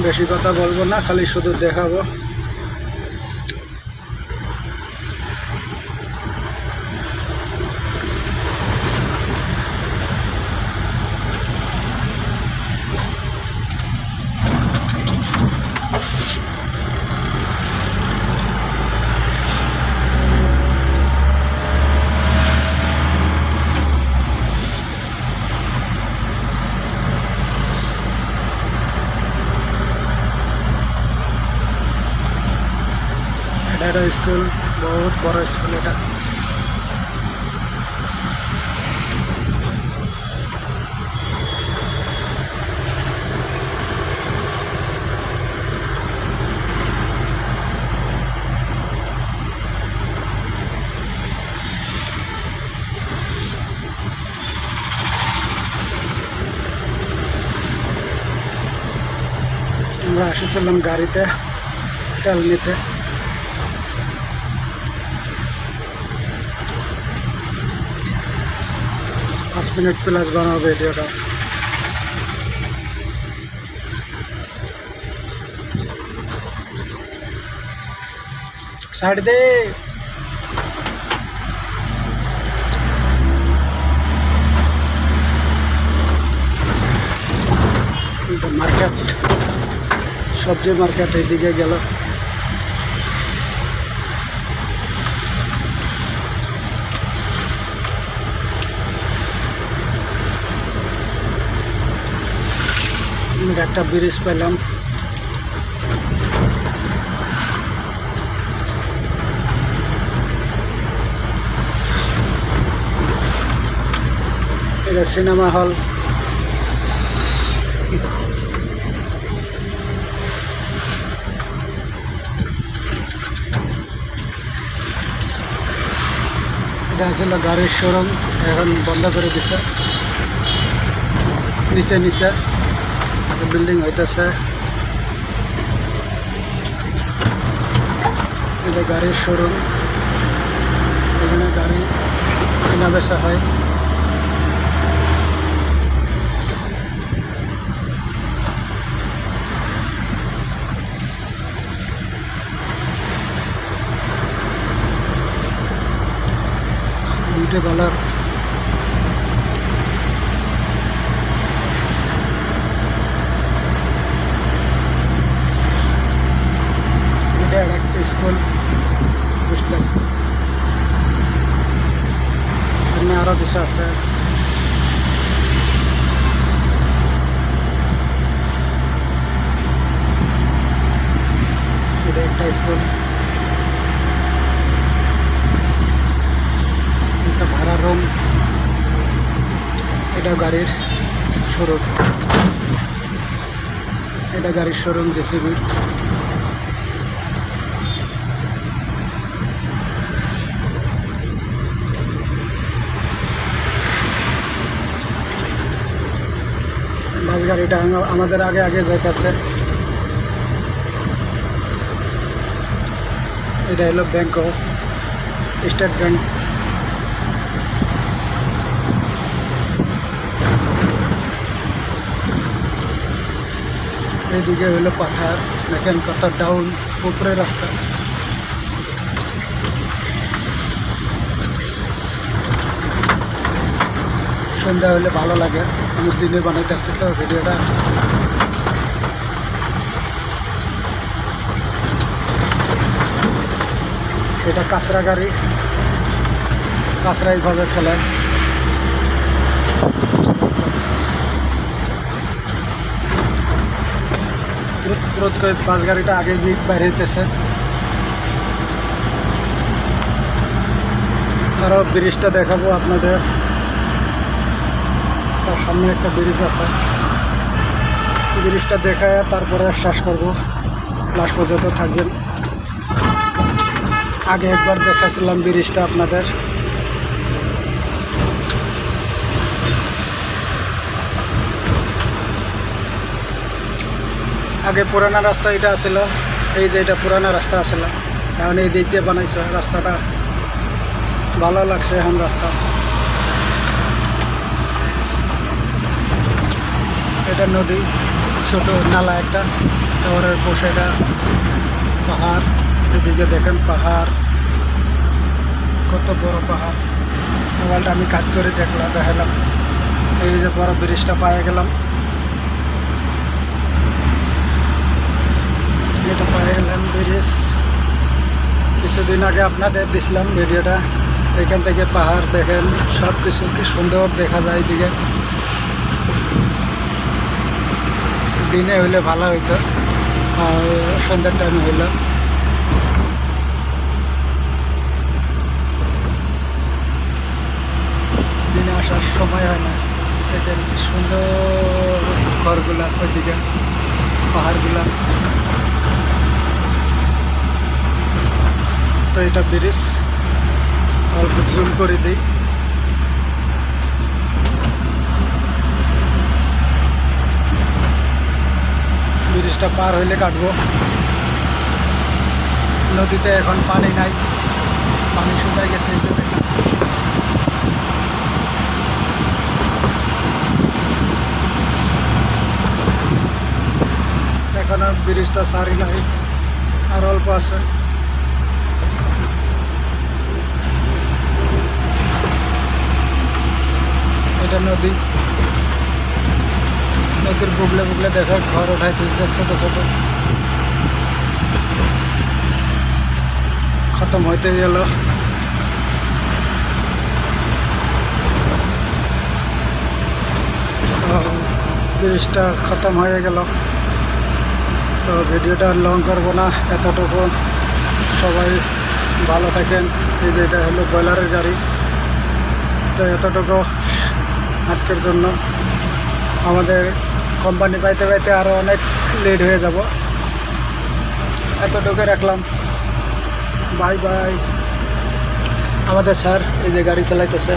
বেশি কথা বলব না খালি শুধু দেখাবো। এটা একটা স্কুল বহুত বড় স্কুল এটা আমরা এসেছিলাম গাড়িতে তেল নিতে মিনিট প্লাস বানাবো ভিডিওটা। সাইড দে। মার্কেট সবজি মার্কেট এইদিকে গেল। আমরা একটা ব্রিজ পেলাম। এটা সিনেমা হল। এটা ছিল গাড়ির শোরুম, এখন বন্ধ করে দিছে। নিচে নিচে। বিল্ডিং হইতেছে এটা গাড়ির শোরুম। এখানে গাড়ি কেনা বেচা হয়। বিউটি পার্লার এটা আর একটা স্কুল বুঝলেন এখানে আরও কিছু আছে। এটা একটা স্কুল। এটা ভাড়া রুম এটা গাড়ির শোরুম এটা গাড়ির শোরুম জেসিবির বাস গাড়িটা আম- আমাদের আগে আগে যাইতেছে এটা হলো ব্যাংক স্টেট ব্যাংক এইদিকে হলো পাথার দেখেন কত ডাউন উপরে রাস্তা সন্ধ্যা হলে ভালো লাগে আমি দিনে বানাইতেছি তো ভিডিওটা। এটা কাঁচরা গাড়ি। কাঁচরা এইভাবে ফেলে। রোধ করে বাস গাড়িটা আগে বাইরে হইতেছে। আরও ব্রিজটা দেখাবো আপনাদের। তার সামনে একটা ব্রিজ আছে। ব্রিজটা দেখায় তারপরে শেষ করব। লাস্ট পর্যন্ত থাকবেন। আগে একবার দেখাছিলাম ব্রিজটা আপনাদের। আগে পুরানা রাস্তা এটা আছিল, এই যে এটা পুরানা রাস্তা আছিল। এখন এই দিক দিয়ে বানাইছে, রাস্তাটা ভালো লাগছে এখন রাস্তা। এটা নদী, ছোট নালা একটা, টাওয়ারের বসে এটা পাহাড়। এদিকে দেখেন পাহাড়, কত বড় পাহাড়। মোবাইলটা আমি কাজ করে দেখলাম, দেখালাম। এই যে বড় ব্রিজটা পায়ে গেলাম। এটা পায়ে গেলাম ব্রিজ। কিছুদিন আগে আপনাদের দিছিলাম ভিডিওটা। এখান থেকে পাহাড় দেখেন সব কিছু কি সুন্দর দেখা যায় এদিকে। দিনে হইলে ভালো হইতো, আর সন্ধ্যার টাইম হইল। দিনে আসার সময় হয় না। কি সুন্দর ঘরগুলা ওইদিকে, পাহাড়গুলা। তো এটা ব্রিজ, অল্প জুম করে দিই। ব্রিজটা পার হইলে কাটবো। নদীতে এখন পানি নাই। পানি শুকাই গেছে এখন আর ব্রিজটা সারি নাই, আর অল্প আছে। এটা নদী। নদীর বুগলে বুগলে দেখো, ঘর উঠাই দিচ্ছে ছোট ছোট খতম হইতে গেল। ব্রিজটা খতম হয়ে গেল। তো ভিডিওটা লং করব না, এতটুকু। সবাই ভালো থাকেন। এই যে এটা হলো ব্রয়লারের গাড়ি। তো এতটুকু আজকের জন্য। আমাদের কোম্পানি পাইতে পাইতে আরও অনেক লেট হয়ে যাব এতটুকু রাখলাম বাই বাই আমাদের স্যার এই যে গাড়ি চালাইতেছে